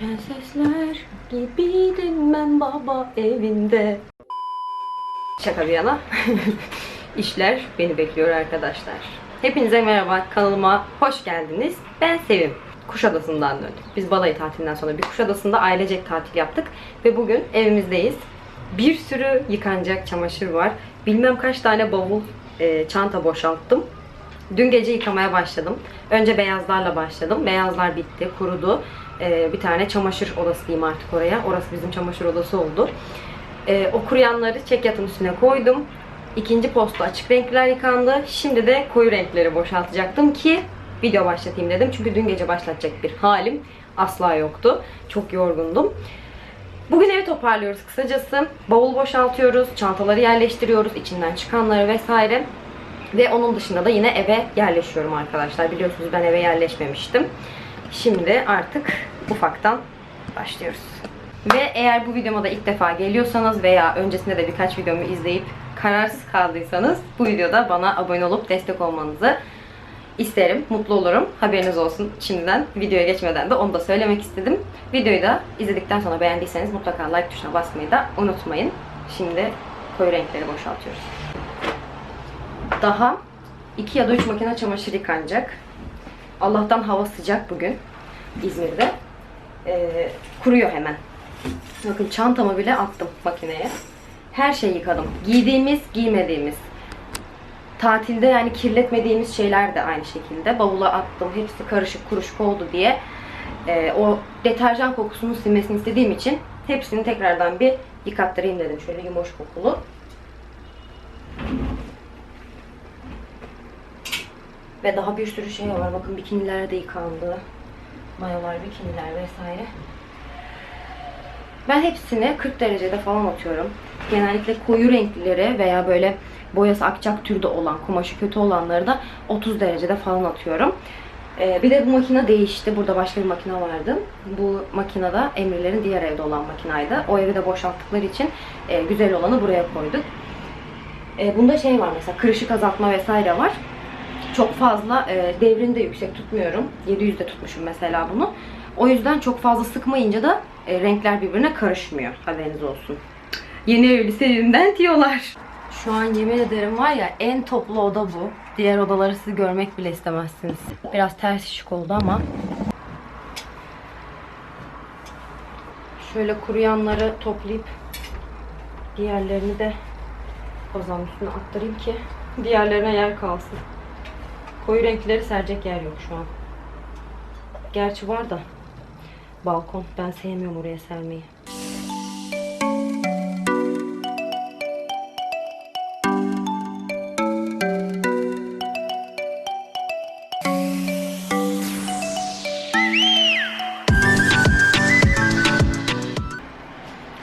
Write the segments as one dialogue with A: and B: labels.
A: Prensesler gibiydim ben baba evinde. Şaka bir yana. İşler beni bekliyor arkadaşlar. Hepinize merhaba kanalıma hoş geldiniz. Ben Sevim. Kuşadası'ndan döndük. Biz balayı tatilinden sonra bir Kuşadası'nda ailecek tatil yaptık. Ve bugün evimizdeyiz. Bir sürü yıkanacak çamaşır var. Bilmem kaç tane bavul, e, çanta boşalttım. Dün gece yıkamaya başladım. Önce beyazlarla başladım. Beyazlar bitti, kurudu. Ee, bir tane çamaşır odası diyeyim artık oraya. Orası bizim çamaşır odası oldu. Ee, o kuruyanları çekyatın üstüne koydum. İkinci posta açık renkler yıkandı. Şimdi de koyu renkleri boşaltacaktım ki video başlatayım dedim. Çünkü dün gece başlatacak bir halim asla yoktu. Çok yorgundum. Bugün evi toparlıyoruz kısacası. Bavul boşaltıyoruz, çantaları yerleştiriyoruz, içinden çıkanları vesaire. Ve onun dışında da yine eve yerleşiyorum arkadaşlar. Biliyorsunuz ben eve yerleşmemiştim. Şimdi artık ufaktan başlıyoruz. Ve eğer bu videoma da ilk defa geliyorsanız veya öncesinde de birkaç videomu izleyip kararsız kaldıysanız bu videoda bana abone olup destek olmanızı isterim. Mutlu olurum. Haberiniz olsun şimdiden. Videoya geçmeden de onu da söylemek istedim. Videoyu da izledikten sonra beğendiyseniz mutlaka like tuşuna basmayı da unutmayın. Şimdi koyu renkleri boşaltıyoruz. Daha 2 ya da 3 makine çamaşır yıkanacak. Allah'tan hava sıcak bugün İzmir'de. Ee, kuruyor hemen. Bakın çantamı bile attım makineye. Her şeyi yıkadım. Giydiğimiz, giymediğimiz. Tatilde yani kirletmediğimiz şeyler de aynı şekilde. Bavula attım. Hepsi karışık kuruşuk oldu diye. Ee, o deterjan kokusunun silmesini istediğim için hepsini tekrardan bir yıkattırayım dedim. Şöyle yumuş kokulu. Ve daha bir sürü şey var. Bakın bikiniler de yıkandı. Mayolar, bikiniler vesaire. Ben hepsini 40 derecede falan atıyorum. Genellikle koyu renklileri veya böyle boyası akacak türde olan, kumaşı kötü olanları da 30 derecede falan atıyorum. Ee, bir de bu makine değişti. Burada başka bir makine vardı. Bu makinede Emre'lerin diğer evde olan makinaydı. O evi de boşalttıkları için e, güzel olanı buraya koyduk. E, bunda şey var mesela kırışık azaltma vesaire var çok fazla e, devrini de yüksek tutmuyorum. 700'de tutmuşum mesela bunu. O yüzden çok fazla sıkmayınca da e, renkler birbirine karışmıyor. Haberiniz olsun. Yeni evli sevimden diyorlar. Şu an yemin ederim var ya en toplu oda bu. Diğer odaları siz görmek bile istemezsiniz. Biraz ters ışık oldu ama. Şöyle kuruyanları toplayıp diğerlerini de kozanın üstüne aktarayım ki diğerlerine yer kalsın. Koyu renkleri serecek yer yok şu an. Gerçi var da balkon. Ben sevmiyorum oraya sermeyi.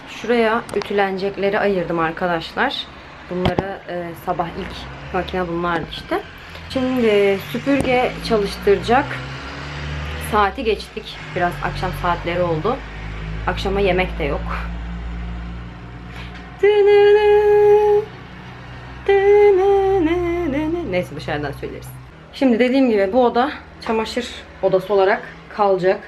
A: Şuraya ütülenecekleri ayırdım arkadaşlar. Bunları e, sabah ilk makine bunlardı işte. Şimdi süpürge çalıştıracak. Saati geçtik. Biraz akşam saatleri oldu. Akşama yemek de yok. Neyse dışarıdan söyleriz. Şimdi dediğim gibi bu oda çamaşır odası olarak kalacak.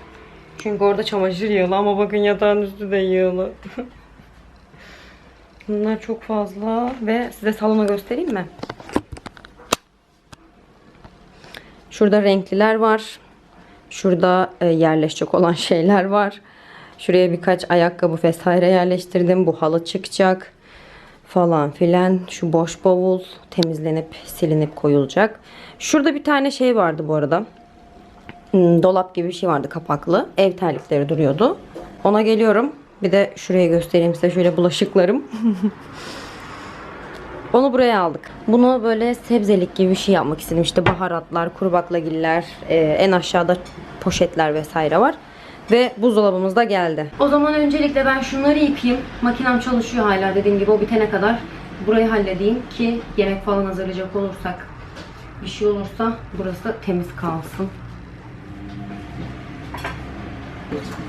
A: Çünkü orada çamaşır yığılı ama bakın yatağın üstü de yığılı. Bunlar çok fazla ve size salonu göstereyim mi? Şurada renkliler var. Şurada e, yerleşecek olan şeyler var. Şuraya birkaç ayakkabı vesaire yerleştirdim. Bu halı çıkacak falan filan. Şu boş bavul temizlenip silinip koyulacak. Şurada bir tane şey vardı bu arada. Hmm, Dolap gibi bir şey vardı kapaklı. Ev terlikleri duruyordu. Ona geliyorum. Bir de şuraya göstereyim size şöyle bulaşıklarım. Onu buraya aldık. Bunu böyle sebzelik gibi bir şey yapmak istedim. İşte baharatlar, kuru baklagiller, e, en aşağıda poşetler vesaire var. Ve buzdolabımız da geldi. O zaman öncelikle ben şunları yıkayayım. Makinem çalışıyor hala dediğim gibi o bitene kadar. Burayı halledeyim ki yemek falan hazırlayacak olursak bir şey olursa burası temiz kalsın. Bugün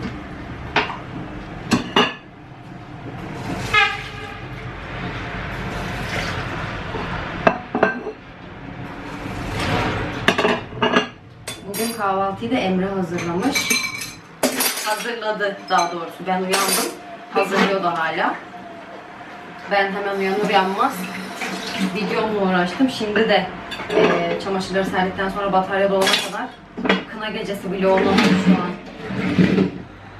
A: kahvaltıyı da Emre hazırlamış. hazırladı daha doğrusu. Ben uyandım. Hazırlıyordu hala. Ben hemen uyanır uyanmaz videomla uğraştım. Şimdi de eee çamaşırları serdikten sonra batarya dolana kadar kına gecesi vlogunu şu an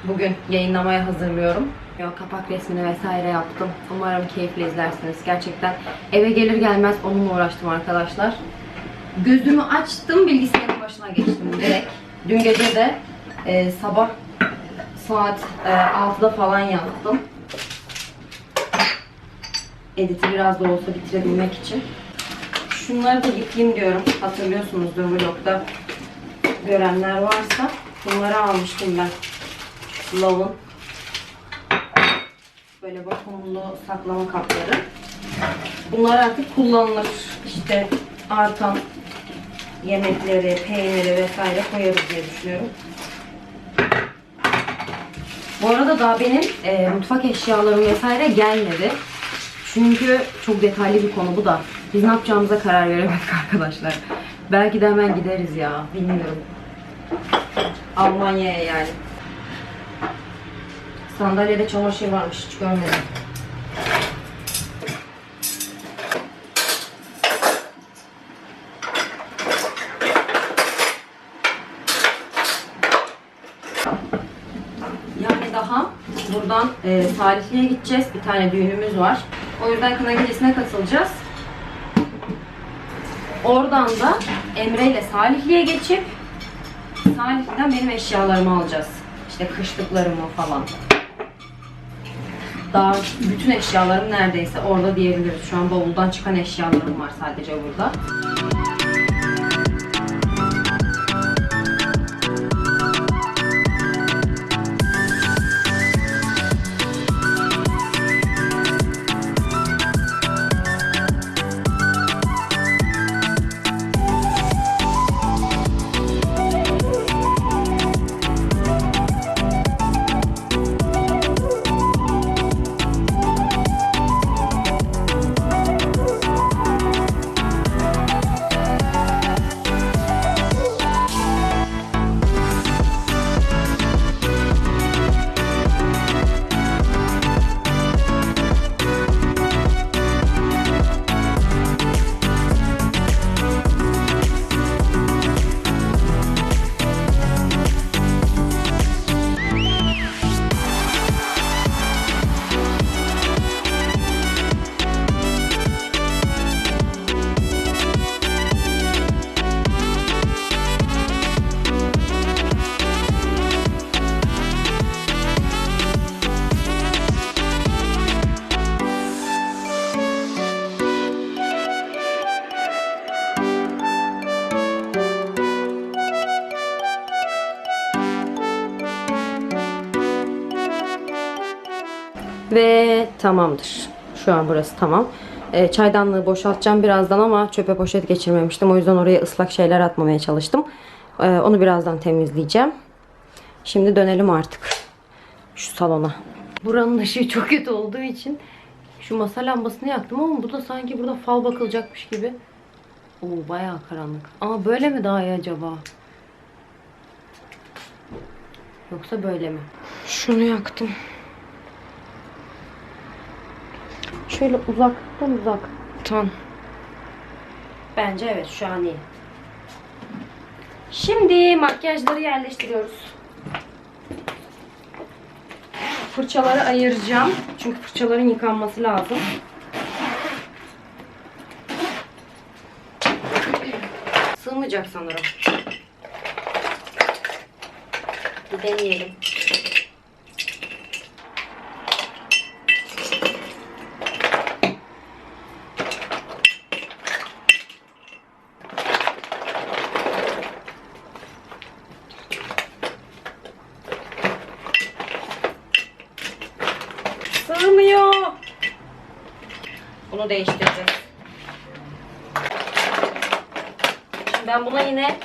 A: bugün yayınlamaya hazırlıyorum. Yo, kapak resmini vesaire yaptım. Umarım keyifle izlersiniz. Gerçekten eve gelir gelmez onunla uğraştım arkadaşlar. Gözümü açtım bilgisayarın başına geçtim direkt. Dün gece de e, sabah saat e, 6'da falan yaptım. Editi biraz da olsa bitirebilmek için. Şunları da yıkayayım diyorum. Hatırlıyorsunuzdur vlogda görenler varsa. Bunları almıştım ben. Love'ın böyle vakumlu saklama kapları. Bunlar artık kullanılır. İşte artan yemekleri, peyniri vesaire koyarız diye düşünüyorum. Bu arada daha benim e, mutfak eşyalarım vesaire gelmedi. Çünkü çok detaylı bir konu bu da. Biz ne yapacağımıza karar veremedik arkadaşlar. Belki de hemen gideriz ya. Bilmiyorum. Almanya'ya yani. Sandalyede çamaşır varmış hiç görmedim. Daha buradan e, Salihli'ye gideceğiz. Bir tane düğünümüz var. O yüzden kına gecesine katılacağız. Oradan da Emre ile Salihli'ye geçip Salihli'den benim eşyalarımı alacağız. İşte kışlıklarımı falan. Daha bütün eşyalarım neredeyse orada diyebiliriz. Şu an bavuldan çıkan eşyalarım var sadece burada. Ve tamamdır. Şu an burası tamam. Ee, çaydanlığı boşaltacağım birazdan ama çöpe poşet geçirmemiştim. O yüzden oraya ıslak şeyler atmamaya çalıştım. Ee, onu birazdan temizleyeceğim. Şimdi dönelim artık şu salona. Buranın ışığı çok kötü olduğu için şu masa lambasını yaktım ama bu da sanki burada fal bakılacakmış gibi. Oo bayağı karanlık. Ama böyle mi daha iyi acaba? Yoksa böyle mi? Şunu yaktım. Şöyle uzaktan uzaktan. Bence evet şu an iyi. Şimdi makyajları yerleştiriyoruz. Fırçaları ayıracağım. Çünkü fırçaların yıkanması lazım. Sığmayacak sanırım. Bir deneyelim. Bunu değiştireceğiz. Şimdi ben buna yine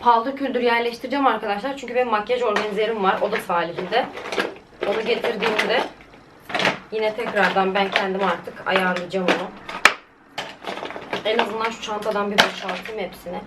A: paldır küldür yerleştireceğim arkadaşlar. Çünkü benim makyaj organizerim var. O da Salih'inde. Onu getirdiğimde yine tekrardan ben kendim artık ayarlayacağım onu. En azından şu çantadan bir boşaltayım hepsini.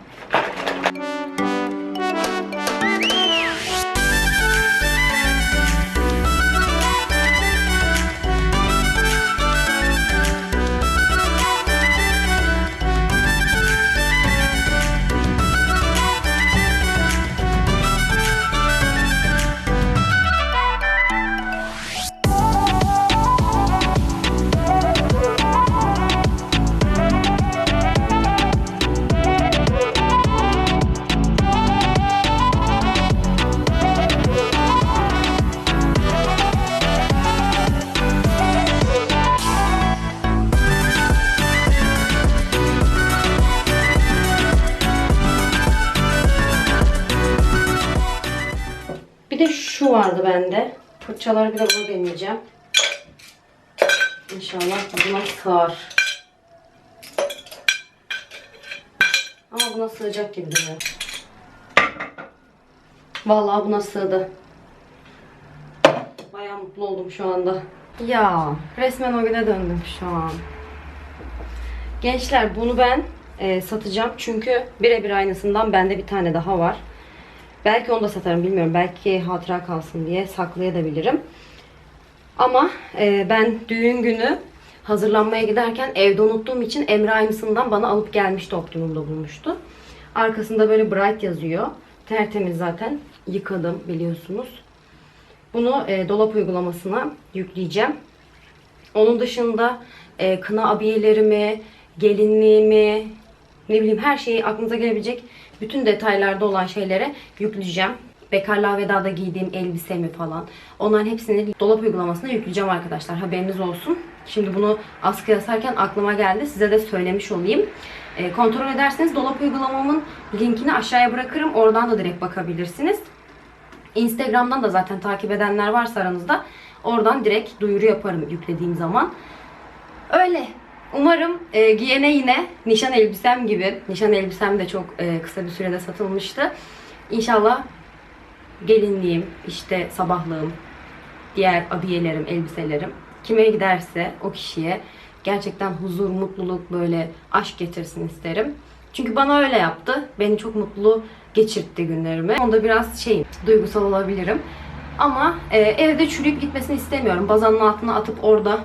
A: Vardı bende. Fırçaları bir de buna deneyeceğim. İnşallah buna sığar. Ama buna sığacak gibi duruyor. Vallahi buna sığdı. Bayağı mutlu oldum şu anda. Ya resmen o güne döndüm şu an. Gençler bunu ben e, satacağım çünkü birebir aynısından bende bir tane daha var. Belki onu da satarım bilmiyorum. Belki hatıra kalsın diye saklayabilirim. Ama e, ben düğün günü hazırlanmaya giderken evde unuttuğum için Emre aynısından bana alıp gelmişti optimumda bulmuştu. Arkasında böyle bright yazıyor. Tertemiz zaten. Yıkadım biliyorsunuz. Bunu e, dolap uygulamasına yükleyeceğim. Onun dışında e, kına abiyelerimi, gelinliğimi, ne bileyim her şeyi aklınıza gelebilecek bütün detaylarda olan şeylere yükleyeceğim. Bekarlığa vedada giydiğim elbisemi falan. Onların hepsini dolap uygulamasına yükleyeceğim arkadaşlar. Haberiniz olsun. Şimdi bunu askıya asarken aklıma geldi. Size de söylemiş olayım. E, kontrol ederseniz dolap uygulamamın linkini aşağıya bırakırım. Oradan da direkt bakabilirsiniz. Instagram'dan da zaten takip edenler varsa aranızda oradan direkt duyuru yaparım yüklediğim zaman. Öyle. Umarım e, giyene yine nişan elbisem gibi, nişan elbisem de çok e, kısa bir sürede satılmıştı. İnşallah gelinliğim, işte sabahlığım, diğer abiyelerim, elbiselerim kime giderse o kişiye gerçekten huzur, mutluluk, böyle aşk getirsin isterim. Çünkü bana öyle yaptı. Beni çok mutlu geçirtti günlerimi. Onda biraz şey, duygusal olabilirim. Ama e, evde çürüyüp gitmesini istemiyorum. Bazanın altına atıp orada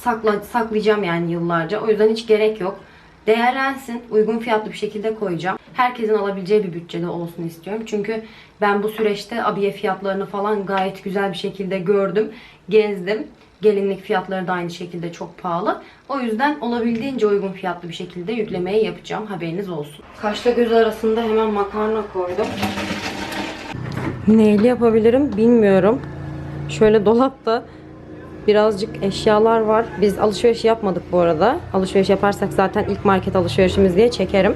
A: sakla, saklayacağım yani yıllarca. O yüzden hiç gerek yok. Değerlensin. Uygun fiyatlı bir şekilde koyacağım. Herkesin alabileceği bir bütçede olsun istiyorum. Çünkü ben bu süreçte abiye fiyatlarını falan gayet güzel bir şekilde gördüm. Gezdim. Gelinlik fiyatları da aynı şekilde çok pahalı. O yüzden olabildiğince uygun fiyatlı bir şekilde yüklemeyi yapacağım. Haberiniz olsun. Kaşla göz arasında hemen makarna koydum. Neyle yapabilirim bilmiyorum. Şöyle dolapta birazcık eşyalar var. Biz alışveriş yapmadık bu arada. Alışveriş yaparsak zaten ilk market alışverişimiz diye çekerim.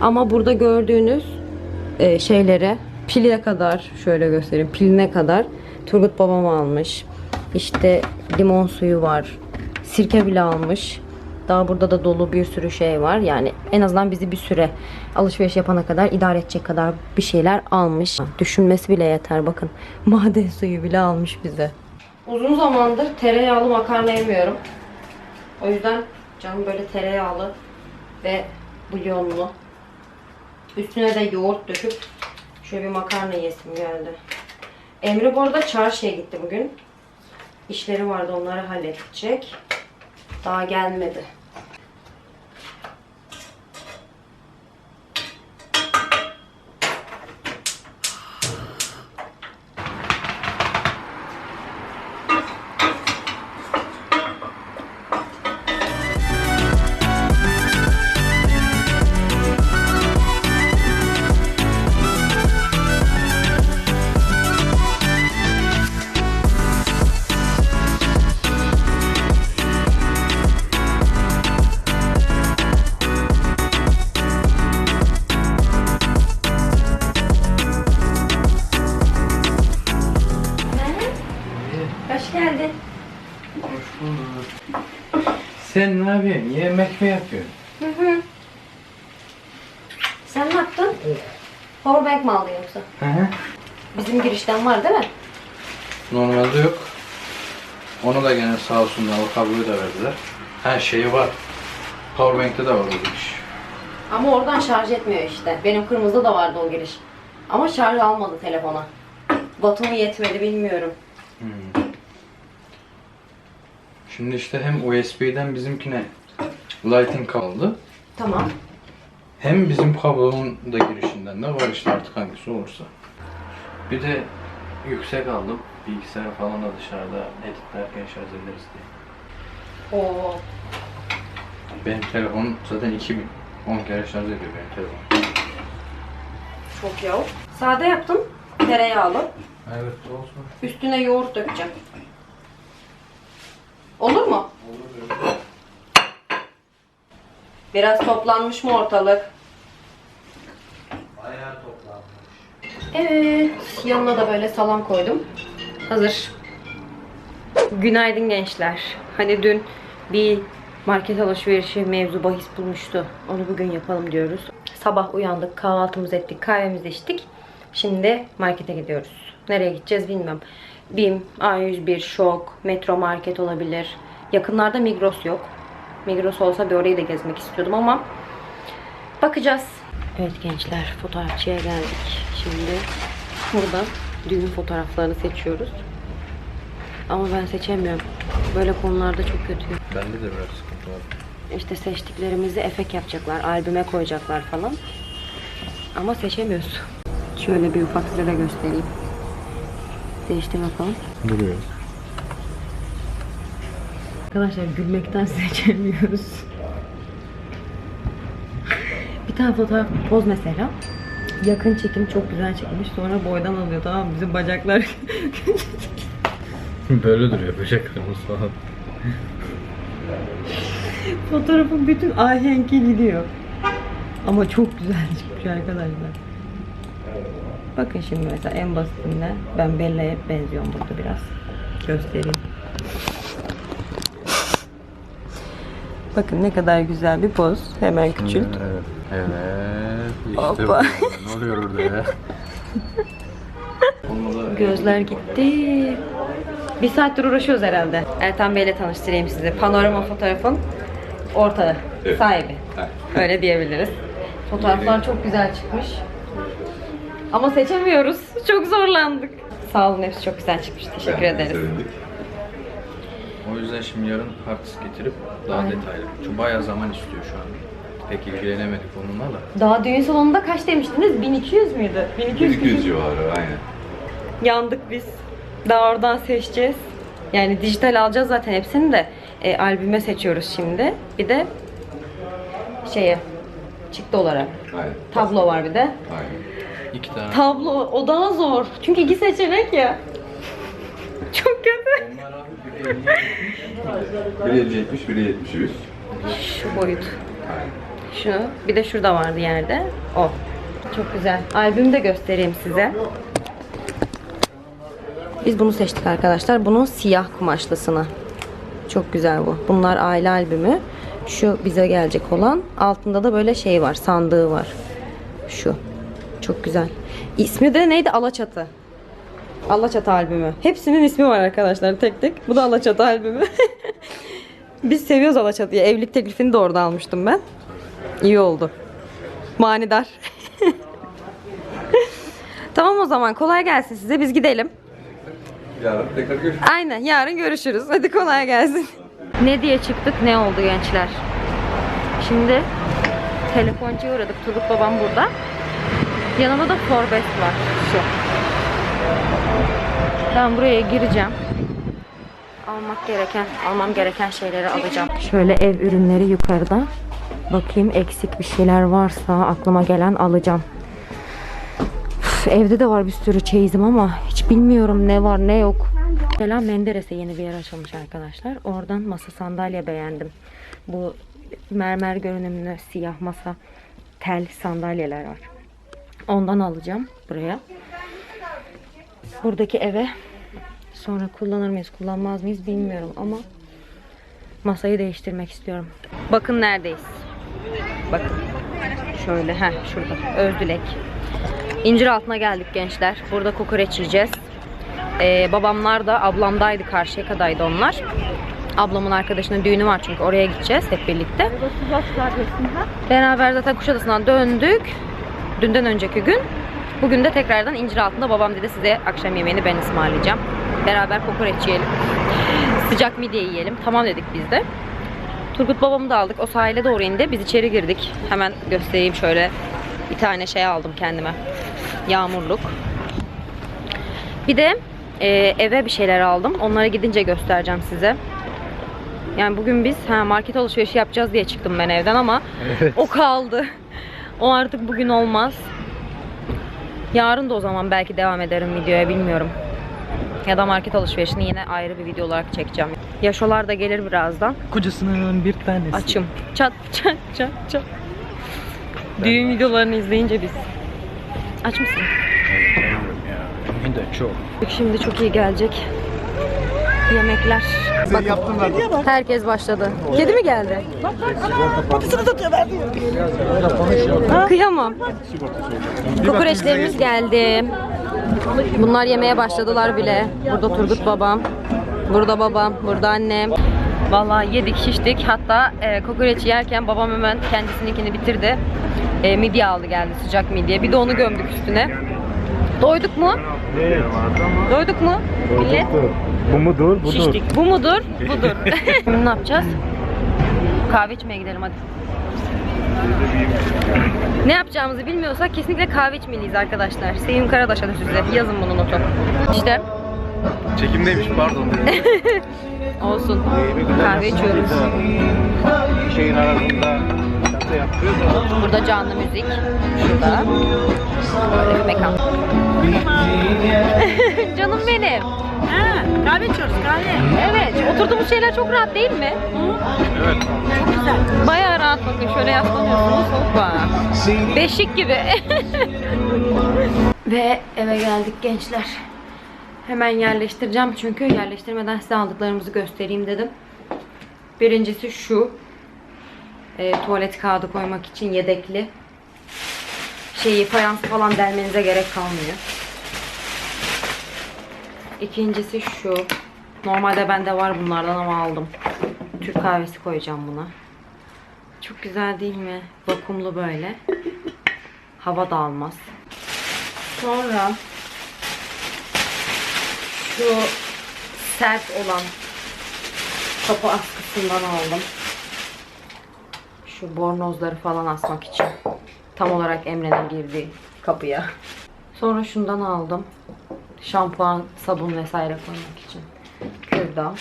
A: Ama burada gördüğünüz e, şeylere piline kadar şöyle göstereyim. Piline kadar Turgut babam almış. İşte limon suyu var. Sirke bile almış. Daha burada da dolu bir sürü şey var. Yani en azından bizi bir süre alışveriş yapana kadar idare edecek kadar bir şeyler almış. Düşünmesi bile yeter bakın. Maden suyu bile almış bize. Uzun zamandır tereyağlı makarna yemiyorum. O yüzden canım böyle tereyağlı ve bulyonlu. Üstüne de yoğurt döküp şöyle bir makarna yesim geldi. Emre bu arada çarşıya gitti bugün. İşleri vardı onları halledecek. Daha gelmedi.
B: Yapıyorsun? Yemek mi yapıyorsun?
A: Hı hı. Sen ne yaptın? Powerbank mı aldın yoksa?
B: Hı hı.
A: Bizim girişten var değil mi?
B: Normalde yok. Onu da gene sağ olsunlar o kabloyu da verdiler. Her şeyi var. Powerbank'te de var o giriş.
A: Ama oradan şarj etmiyor işte. Benim kırmızıda da vardı o giriş. Ama şarj almadı telefona. Batomu yetmedi bilmiyorum.
B: Hmm. Şimdi işte hem USB'den bizimkine Lighting kaldı.
A: Tamam.
B: Hem bizim kablonun da girişinden de var işte artık hangisi olursa. Bir de yüksek aldım. Bilgisayar falan da dışarıda editlerken şarj ederiz diye.
A: Oo.
B: Benim telefon zaten 2000. 10 kere şarj ediyor benim telefon.
A: Çok yav. Sade yaptım. Tereyağlı.
B: Evet olsun.
A: Üstüne yoğurt dökeceğim. Olur mu? Biraz toplanmış mı ortalık?
B: Bayağı toplanmış.
A: Evet, yanına da böyle salam koydum. Hazır. Günaydın gençler. Hani dün bir market alışverişi mevzu bahis bulmuştu. Onu bugün yapalım diyoruz. Sabah uyandık, kahvaltımızı ettik, kahvemizi içtik. Şimdi markete gidiyoruz. Nereye gideceğiz bilmiyorum. BİM, A101, Şok, Metro Market olabilir. Yakınlarda Migros yok. Migros olsa bir orayı da gezmek istiyordum ama bakacağız. Evet gençler, fotoğrafçıya geldik. Şimdi burada düğün fotoğraflarını seçiyoruz. Ama ben seçemiyorum. Böyle konularda çok kötüyüm.
B: Bende de biraz sıkıntı var.
A: İşte seçtiklerimizi efekt yapacaklar, albüme koyacaklar falan. Ama seçemiyoruz. Şöyle bir ufak size de göstereyim. Seçtim bakalım.
B: Duruyor.
A: Arkadaşlar gülmekten seçemiyoruz. bir tane fotoğraf poz mesela. Yakın çekim çok güzel çekilmiş. Sonra boydan alıyor tamam mı? Bizim bacaklar
B: Böyle duruyor böceklerimiz falan.
A: Fotoğrafın bütün ahenki gidiyor. Ama çok güzel çıkmış arkadaşlar. Bakın şimdi mesela en basitinden ben Bella'ya benziyorum burada biraz. Göstereyim. Bakın ne kadar güzel bir poz. Hemen küçült.
B: Evet. Evet. İşte
A: Hoppa.
B: bu. Ne oluyor orada ya?
A: Gözler gitti. Bir saattir uğraşıyoruz herhalde. Ertan Bey'le tanıştırayım sizi. Panorama fotoğrafın ortağı, sahibi. Öyle diyebiliriz. Fotoğraflar çok güzel çıkmış. Ama seçemiyoruz. Çok zorlandık. Sağ olun hepsi çok güzel çıkmış. Teşekkür ederiz.
B: O yüzden şimdi yarın artist getirip daha
A: Aynen.
B: detaylı. Çünkü bayağı zaman istiyor şu an. Pek ilgilenemedik onunla da.
A: Daha düğün salonunda kaç demiştiniz? 1200 müydü? 1200,
C: 1200 civarı aynen.
A: Yandık biz. Daha oradan seçeceğiz. Yani dijital alacağız zaten hepsini de e, albüme seçiyoruz şimdi. Bir de şeye çıktı olarak.
C: Aynen.
A: Tablo var bir de.
C: Aynen.
B: İki tane.
A: Tablo o daha zor. Çünkü iki seçenek ya. Çok kötü.
C: Biri 50 70, biri 70 100.
A: Şu boyut. Şu. Bir de şurada vardı yerde. O. Çok güzel. Albümü de göstereyim size. Biz bunu seçtik arkadaşlar. Bunun siyah kumaşlısını. Çok güzel bu. Bunlar aile albümü. Şu bize gelecek olan. Altında da böyle şey var. Sandığı var. Şu. Çok güzel. İsmi de neydi? Alaçatı. Alaçatı albümü. Hepsinin ismi var arkadaşlar tek tek. Bu da Alaçatı albümü. Biz seviyoruz Alaçatı'yı. Evlilik teklifini de orada almıştım ben. İyi oldu. Manidar. tamam o zaman kolay gelsin size. Biz gidelim.
C: Yarın tekrar görüşürüz.
A: Aynen yarın görüşürüz. Hadi kolay gelsin. Ne diye çıktık ne oldu gençler? Şimdi telefoncuya uğradık. Turgut babam burada. Yanımda da Forbes var. Şu. Ben buraya gireceğim. Almak gereken, almam gereken şeyleri alacağım. Şöyle ev ürünleri yukarıda. Bakayım eksik bir şeyler varsa aklıma gelen alacağım. Üf, Evde de var bir sürü çeyizim ama hiç bilmiyorum ne var ne yok. Mesela Menderes'e yeni bir yer açılmış arkadaşlar. Oradan masa sandalye beğendim. Bu mermer görünümlü siyah masa tel sandalyeler var. Ondan alacağım buraya. Buradaki eve sonra kullanır mıyız kullanmaz mıyız bilmiyorum ama masayı değiştirmek istiyorum. Bakın neredeyiz. Bakın. Şöyle heh şurada. Özdülek. İncir altına geldik gençler. Burada kokoreç yiyeceğiz. Ee, babamlar da ablamdaydı Karşıyaka'daydı onlar. Ablamın arkadaşının düğünü var çünkü oraya gideceğiz hep birlikte. Beraber zaten Kuşadası'ndan döndük. Dünden önceki gün. Bugün de tekrardan incir altında babam dedi size akşam yemeğini ben ısmarlayacağım. Beraber kokoreç yiyelim. Sıcak midye yiyelim. Tamam dedik biz de. Turgut babamı da aldık. O sahile doğru indi. Biz içeri girdik. Hemen göstereyim şöyle. Bir tane şey aldım kendime. Yağmurluk. Bir de e, eve bir şeyler aldım. Onlara gidince göstereceğim size. Yani bugün biz ha, market alışverişi yapacağız diye çıktım ben evden ama o kaldı. O artık bugün olmaz. Yarın da o zaman belki devam ederim videoya bilmiyorum. Ya da market alışverişini yine ayrı bir video olarak çekeceğim. Yaşolar da gelir birazdan.
B: Kocasının bir tanesi.
A: Açım. Çat çat çat çat. Düğün videolarını izleyince biz. Aç mısın?
B: Hem de çok.
A: Şimdi çok iyi gelecek. Yemekler. Bakın. Herkes başladı. Kedi mi geldi? Kıyamam. Kokoreçlerimiz geldi. Bunlar yemeye başladılar bile. Burada Turgut babam. Burada babam. Burada annem. Vallahi yedik şiştik. Hatta e, kokoreç yerken babam hemen kendisininkini bitirdi. E, midye aldı geldi sıcak midye. Bir de onu gömdük üstüne. Doyduk mu? Doyduk mu? Millet?
D: Bu mudur? Budur.
A: Şiştik. Bu mudur? Budur. Şimdi ne yapacağız? Kahve içmeye gidelim hadi. Ne yapacağımızı bilmiyorsak kesinlikle kahve içmeliyiz arkadaşlar. Sevim Karadaş adı size. Yazın bunu notu. İşte
D: Çekimdeymiş pardon.
A: olsun. Kahve içiyoruz.
D: Şeyin arasında.
A: Burada canlı müzik. Şurada. Böyle bir mekan. Canım benim.
E: Ha, kahve içiyoruz kahve.
A: Evet. Oturduğumuz şeyler çok rahat değil mi?
D: Evet.
E: Çok güzel.
A: Bayağı rahat bakın şöyle yaslanıyorsunuz hoppa. Beşik gibi. Ve eve geldik gençler. Hemen yerleştireceğim çünkü yerleştirmeden size aldıklarımızı göstereyim dedim. Birincisi şu. E, tuvalet kağıdı koymak için yedekli. Şeyi fayans falan delmenize gerek kalmıyor. İkincisi şu. Normalde bende var bunlardan ama aldım. Türk kahvesi koyacağım buna. Çok güzel değil mi? Vakumlu böyle. Hava da almaz. Sonra şu sert olan kapı askısından aldım. Şu bornozları falan asmak için. Tam olarak Emre'nin girdiği kapıya. Sonra şundan aldım. Şampuan, sabun vesaire koymak için. Kürdan.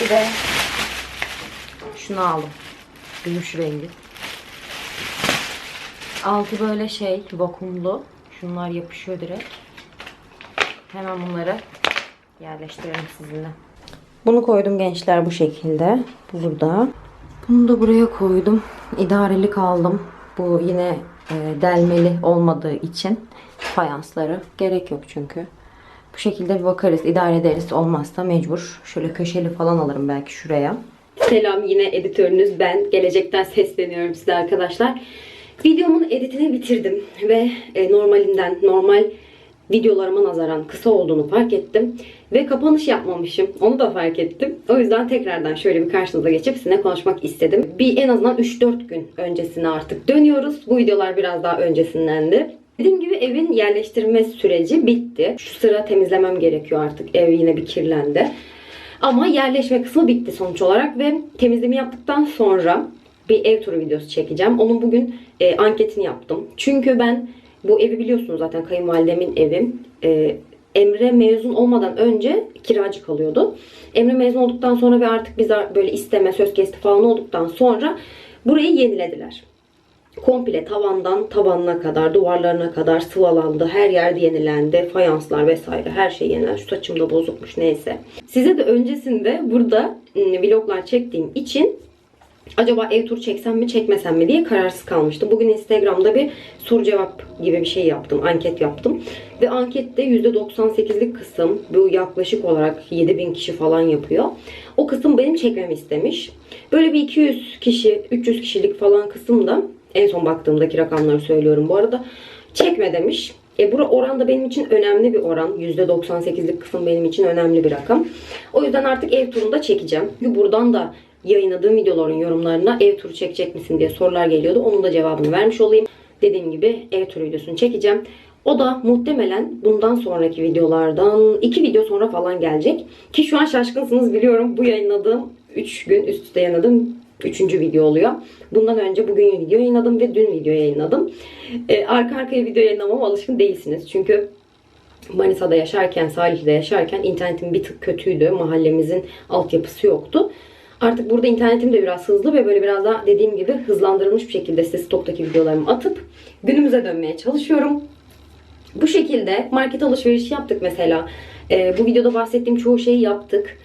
A: Bir de şunu aldım. Gümüş rengi. Altı böyle şey vakumlu. Şunlar yapışıyor direkt. Hemen bunları yerleştirelim sizinle. Bunu koydum gençler bu şekilde. Burada. Bunu da buraya koydum. İdarelik aldım. Bu yine e, delmeli olmadığı için fayansları gerek yok çünkü. Bu şekilde bir bakarız, idare ederiz. Olmazsa mecbur. Şöyle köşeli falan alırım belki şuraya. Selam yine editörünüz ben. Gelecekten sesleniyorum size arkadaşlar. Videomun editini bitirdim ve e, normalimden normal videolarıma nazaran kısa olduğunu fark ettim. Ve kapanış yapmamışım. Onu da fark ettim. O yüzden tekrardan şöyle bir karşınıza geçip sizinle konuşmak istedim. Bir en azından 3-4 gün öncesine artık dönüyoruz. Bu videolar biraz daha öncesindendi. Dediğim gibi evin yerleştirme süreci bitti. Şu sıra temizlemem gerekiyor artık. Ev yine bir kirlendi. Ama yerleşme kısmı bitti sonuç olarak ve temizlemi yaptıktan sonra bir ev turu videosu çekeceğim. Onun bugün e, anketini yaptım. Çünkü ben bu evi biliyorsunuz zaten kayınvalidemin evi. E, Emre mezun olmadan önce kiracı kalıyordu. Emre mezun olduktan sonra ve artık biz böyle isteme, söz kesti falan olduktan sonra burayı yenilediler. Komple tavandan tabanına kadar, duvarlarına kadar sıvalandı. Her yerde yenilendi. Fayanslar vesaire her şey yenilendi. Şu saçım da bozukmuş neyse. Size de öncesinde burada ım, vloglar çektiğim için acaba ev turu çeksem mi çekmesem mi diye kararsız kalmıştım. Bugün Instagram'da bir soru cevap gibi bir şey yaptım. Anket yaptım. Ve ankette %98'lik kısım bu yaklaşık olarak 7000 kişi falan yapıyor. O kısım benim çekmemi istemiş. Böyle bir 200 kişi, 300 kişilik falan kısımda en son baktığımdaki rakamları söylüyorum bu arada. Çekme demiş. E bu oran da benim için önemli bir oran. %98'lik kısım benim için önemli bir rakam. O yüzden artık ev turunda çekeceğim. Çünkü buradan da yayınladığım videoların yorumlarına ev turu çekecek misin diye sorular geliyordu. Onun da cevabını vermiş olayım. Dediğim gibi ev turu videosunu çekeceğim. O da muhtemelen bundan sonraki videolardan iki video sonra falan gelecek. Ki şu an şaşkınsınız biliyorum. Bu yayınladığım 3 gün üst üste yayınladığım 3. video oluyor. Bundan önce bugün video yayınladım ve dün video yayınladım. Ee, arka arkaya video yayınlamama alışkın değilsiniz. Çünkü Manisa'da yaşarken, Salihli'de yaşarken internetim bir tık kötüydü. Mahallemizin altyapısı yoktu. Artık burada internetim de biraz hızlı ve böyle biraz daha dediğim gibi hızlandırılmış bir şekilde size stoktaki videolarımı atıp günümüze dönmeye çalışıyorum. Bu şekilde market alışverişi yaptık mesela. Ee, bu videoda bahsettiğim çoğu şeyi yaptık.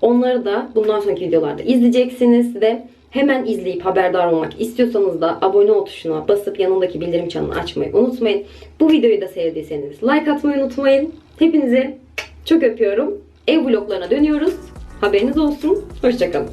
A: Onları da bundan sonraki videolarda izleyeceksiniz ve Hemen izleyip haberdar olmak istiyorsanız da abone ol tuşuna basıp yanındaki bildirim çanını açmayı unutmayın. Bu videoyu da sevdiyseniz like atmayı unutmayın. Hepinizi çok öpüyorum. Ev vloglarına dönüyoruz. Haberiniz olsun. Hoşçakalın.